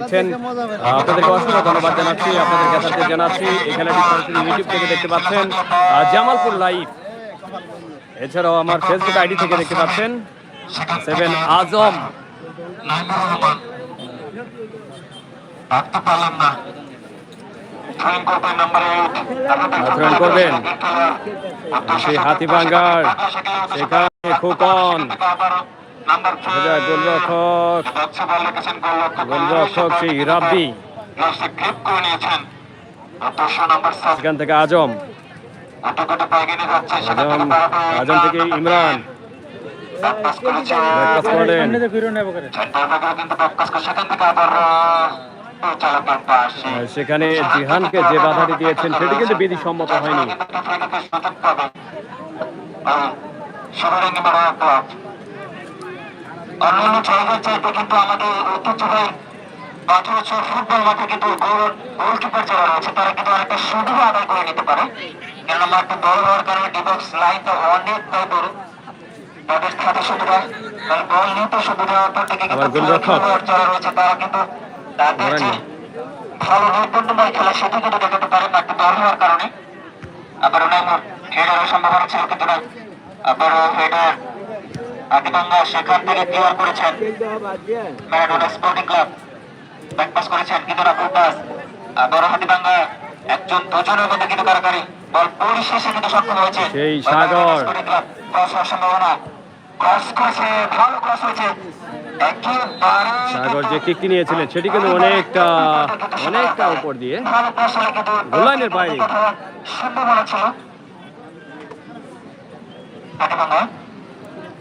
দেখছেন। আপনাদেরকে অসংখ্য ধন্যবাদ জানাচ্ছি আপনাদের জানাচ্ছি। এই খেলাটি সরাসরি ইউটিউব থেকে দেখতে পাচ্ছেন জামালপুর লাইভ। এছাড়াও আমার ফেসবুক আইডি থেকে দেখতে পাচ্ছেন সেভেন আজম। থ্রোইং করবেন। সেই হাতিভাঙ্গার সেখানে খোকন। গোলরক্ষক। গোলরক্ষক। সেই রাব্বি। নাম্বার সাত। সেখান থেকে আজম। আজম থেকে আজম। থেকে ইমরান। আর সেখানে জিহানকে যে বাধাটি দিয়েছেন সেটি কিন্তু বিধি সম্মত হয়নি। অন্যান্য জায়গার চাইতে কিন্তু আমাদের ঐতিহ্যবাহী হচ্ছে ফুটবল মাঠে কিন্তু গোল গোলকিপার যারা রয়েছে তারা কিন্তু অনেকটা সুবিধা আদায় করে নিতে পারে। কেননা মাঠটা বড় হওয়ার কারণে ডিবক্স লাইনটা অনেকটাই বড়। তাদের খাতে সুবিধা তার বল নিতে সুবিধা প্রত্যেকে কিন্তু খেলোয়াড় যারা রয়েছে তারা কিন্তু তাদের যে ভালো নৈপুণ্যময় খেলা সেটা কিন্তু দেখাতে পারে মাঠটা বড় হওয়ার কারণে। আবার নাইমুর হেডারের সম্ভাবনা ছিল কিন্তু না। আবার হেডার আদিবাঙ্গা সেখান থেকে ক্লিয়ার করেছেন। ম্যারাডোনা স্পোর্টিং ক্লাব ব্যাকপাস করেছেন কিন্তু না আবার হাতিবাঙ্গা একজন দুজনের মধ্যে কিন্তু কারাকারি। বল পরিশেষে কিন্তু সক্ষম হয়েছে। সেই সাগর। ক্রস হওয়ার সম্ভাবনা। ক্রস করেছে ভালো ক্রস হয়েছে। একেবারে সাগর যে কিকটি নিয়েছিলেন সেটি কিন্তু অনেকটা অনেকটা উপর দিয়ে। বাইরে। সম্ভাবনা ছিল।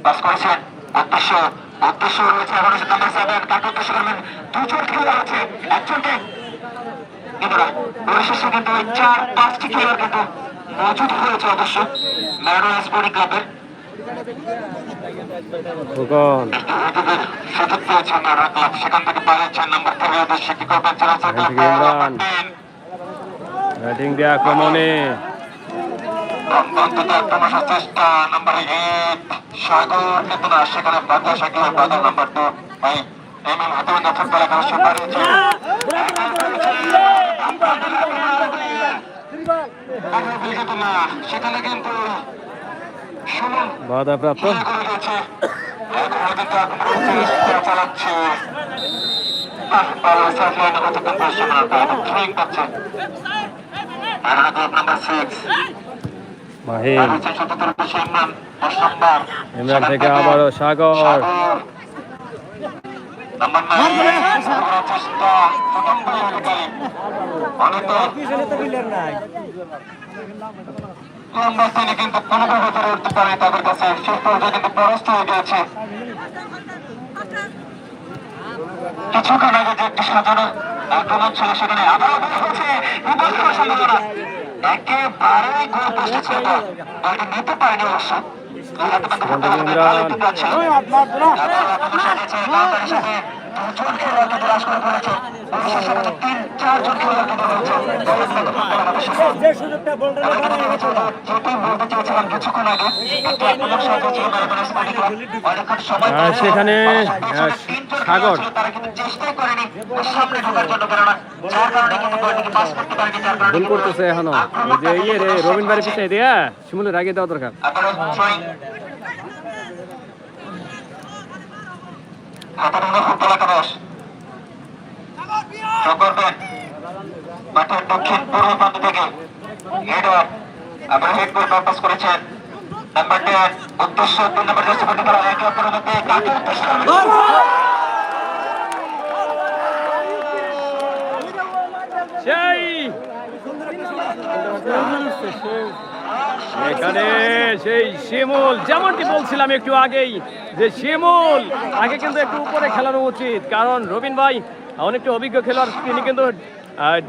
পাস করেছেন। উদ্দেশ্য উদ্দেশ্য রয়েছে এগারো নাম্বার সেভেন কাকে উদ্দেশ্য করবেন দুজন খেলোয়াড় আছে একজনকে কিন্তু না পরিশেষে কিন্তু ওই চার পাঁচটি খেলোয়াড় কিন্তু মজুদ হয়েছে অবশ্য ম্যারাডোনা স্পোর্টিং ক্লাবের। সুযোগ পেয়েছেন ম্যারাডোনা সেখান থেকে পালিয়েছেন নাম্বার থেকে উদ্দেশ্যে কি করবেন? চালাচ্ছেন থেকে ব্যাটিং দিয়ে আক্রমণে অন্তত আসার চেষ্টা নাম্বার এইট সাগর কিন্তু না সেখানে বাদা শাকিল বাদা নাম্বার টু ভাই এম এম হাতে ফুটবল খেলার সুপার হয়েছে সেখানে কিন্তু সুমন বাধা করে চালাচ্ছে পাওয়া সাফলাইন তারা পাচ্ছে সিক্স পেশে ইমরান থেকে আবারও সাগর। কিন্তু কোনোভাবে ধরে উঠতে পারে তাদের কাছে। শেষ পর্যায়ে কিন্তু পরাস্ত হয়ে গিয়েছে। কিছুক্ষণ আগে যে একটি সাজানো আক্রমণ ছিল সেখানে আবার হচ্ছে গোল সম্ভাবনা একেবারেই পোস্টে ছিল না। বলটি নিতে পারেনি অবশ্য দুজন খেলোয়াড়কে বিরাজ করে ফেলেছে তিন চারজন খেলোয়াড়কে চেয়েছিলাম কিছুক্ষণ আগে সেখানে, সাগর। ভুল করতেছে এখনও যে ইয়ে রে রবিন বাড়ি পিছিয়ে দিয়া আগে দেওয়া দরকার হাতাডাঙ্গা ফুটবল একাদশ করবেন মাঠের দক্ষিণ পূর্ব প্রান্ত থেকে হেডার আবার হেড করে পাস করেছেন নাম্বার টেন উদ্দেশ্য দুই নম্বর জার্সি পটি করা একে অপরের মধ্যে কাকে উদ্দেশ্য? সেই! এখানে সেই শিমুল, যেমনটি বলছিলাম একটু আগেই, যে শিমুল, আগে কিন্তু একটু উপরে খেলানো উচিত। কারণ রবিন ভাই অনেকটা অভিজ্ঞ খেলোয়াড়, তিনি কিন্তু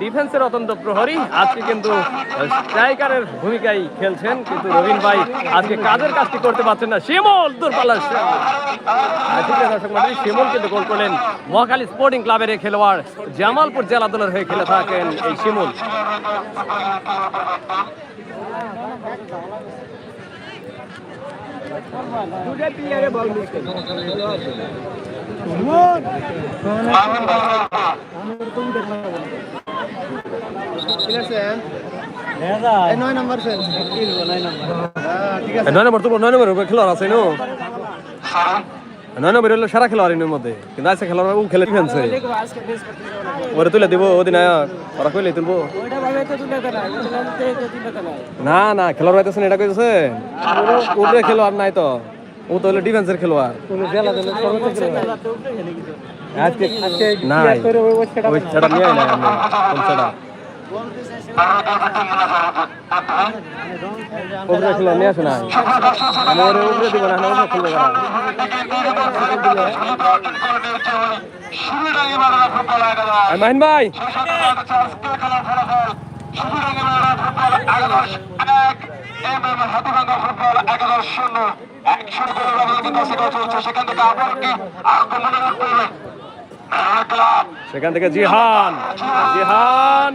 ডিফেন্সের অত্যন্ত প্রহরী। আজকে কিন্তু স্ট্রাইকারের ভূমিকায় খেলছেন। কিন্তু রবিন ভাই আজকে কাজের কাজটি করতে পারছেন না। শিমুল, দূরপাল্লার দর্শক মন্ডলী শিমুল কিন্তু গোল করলেন মহাকালী স্পোর্টিং ক্লাবের খেলোয়াড় জামালপুর জেলা দলের হয়ে খেলে থাকেন এই শিমুল দুটা প্লেয়ারে বল মিস করে মামুন ভাই নয় নম্বর ফেল নয় নম্বর ঠিক আছে নয় নম্বর তো নয় নম্বর খেলোয়াড় আছে নো? নয় নম্বর হলো সেরা খেলোয়াড় এর মধ্যে। কিন্তু আছে খেলোয়াড় ও খেলে ডিফেন্সে ওরে তুলে দিব অধিনায়ক। ওরা কইলে তুলবো। না না খেলোয়াড় পাইতেছেন এটা কইতেছে। ওরে খেলোয়াড় নাই তো ও তো হলো ডিফেন্সের খেলোয়াড়। আজকে নাই। ওই সেটা নিয়ে না খেলোয়াড় নিয়ে উপরে দিব না মাহিন ভাই সেখান থেকে জিহান জিহান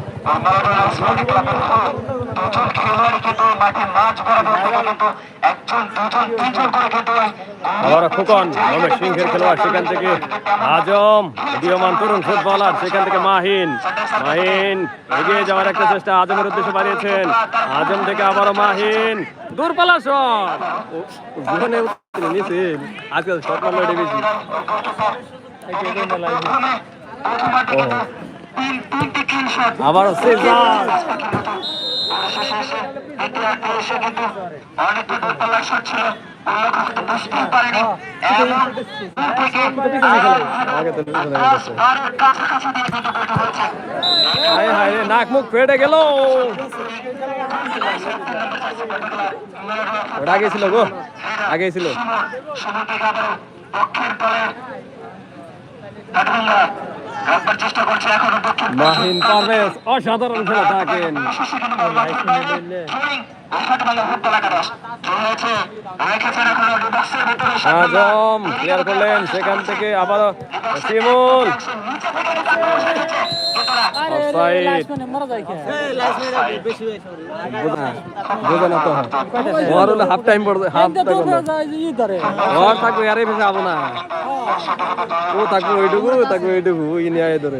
দুজন খেলোয়াড় কিন্তু মাঠে মাঝ বরাবর কিন্তু একজন দুজন তিনজন করে কিন্তু আবার খোকন রমেশ সিংহের খেলোয়াড় সেখান থেকে আজম উদীয়মান তরুণ ফুটবলার সেখান থেকে মাহিন। মাহিন এগিয়ে যাওয়ার একটা চেষ্টা আজমের উদ্দেশ্যে বাড়িয়েছেন। আজম থেকে আবারও মাহিন। দূরপালা শট জীবনে নিয়েছেন আজকাল শট মারলো এটা বেশি তিন তিনটি কিল শট আবারও সেজার অনেকটা দূরপাল্লা শট ছিল উল্লেখ কিন্তু বুঝতেই পারেনি এবং দূর থেকে আগে তো পিছনে গেছে। বারের কাছাকাছি দিয়ে কিন্তু বের হয়েছে হায় হায় রে, নাক মুখ ফেটে গেল। আগে ছিল গো আগে ছিল। থেকে মাহিন পারভেজ অসাধারণ খেলা থাকেন। আজম ক্লিয়ার করলেন, সেখান থেকে আবার শিমুল হাফ টাইম পড়বে হাফ ওর থাকবে, আরে বেশি যাব না। ও থাকবে ওইটুকু থাকবে ওইটুকু ওই নিয়ে আয় ধরে।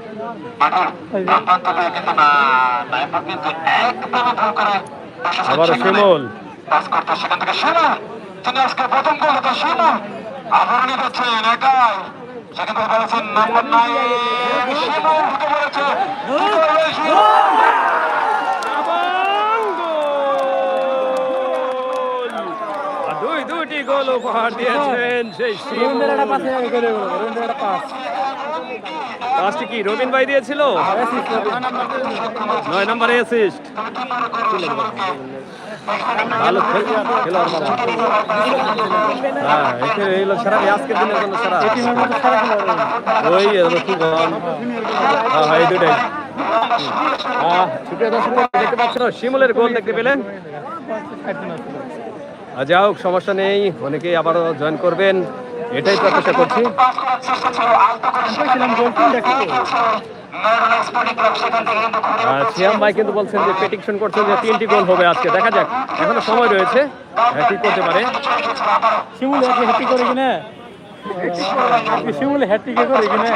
আবার শিমুল পাস করতে সেখান থেকে শিমুল তিনি আজকে প্রথম গোল হতো শিমুল আবার নিতেছেন একাই সেখান থেকে বলেছেন নাম্বার নাইন শিমুল ঢুকে পড়েছে কি করবে শিমুল? দুটি গোল উপহার দিয়েছেন সেই শিমুল পাঁচটি কি রবিন ভাই দিয়েছিল? নয় নম্বরে অ্যাসিস্ট হ্যাঁ হ্যাঁ হ্যাঁ শিমুলের গোল দেখতে পেলেন আহ, যা হোক সমস্যা নেই অনেকেই আবারও জয়েন করবেন। এটাই প্রত্যাশা করছি। সিয়াম ভাই কিন্তু বলছেন যে প্রেডিকশন করছেন যে তিনটি গোল হবে আজকে। দেখা যাক এখনও সময় রয়েছে। হ্যাঁ, ঠিক করতে পারে। শিমুল হ্যাট্রিক করে কিনা? শিমুল হ্যাট্রিক করে কিনা?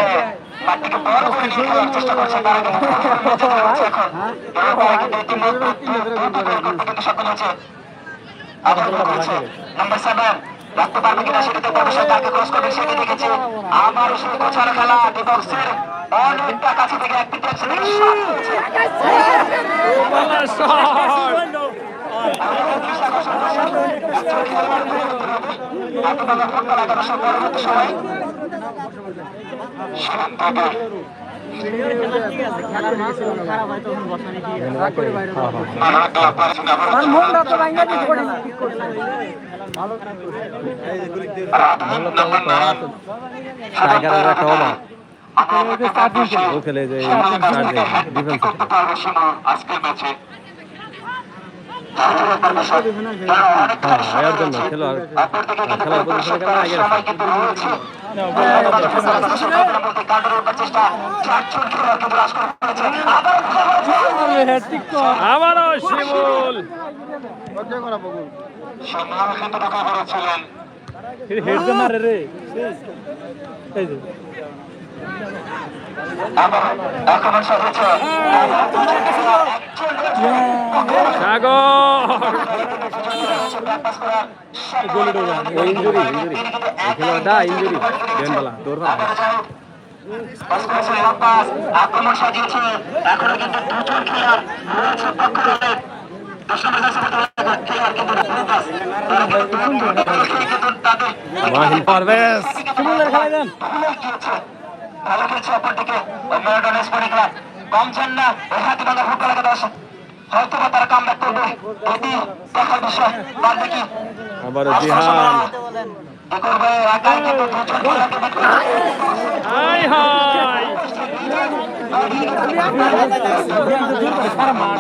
নাম্বার সেভেন রাখতে পারবে কিনা সেটাতে ব্যবসা তাকে ক্রস করবে সেটা দেখেছে? আবার শুরু করছে খেলা ডিবক্সের অনেকটা কাছে থেকে ফুটবল একাদশের পরবর্তী সময় সেখান টাইগারের একটা খেলে খেলোয়াড় খেলার পজিশনে কেন আগে? আবারও শিমুল। হেড মারে রে। এই যে। আক্রমণ সাজিয়েছে এখনও কিন্তু দুজন খেলোয়াড় রয়েছে পক্ষ তাদের মাহিন পারভেজ খেলা দেন ভালো খেলছে অপরদিকে মেরুদন স্পোর্টিং ক্লাব কম চান না ওই হাতে ভাঙা ফুটবল একাদশ। হয়তো বা তারা কামব্যাক করবে। এটি দেখার বিষয়। জিহান করবে একাই কিন্তু দুজন হাই সারা মাঠ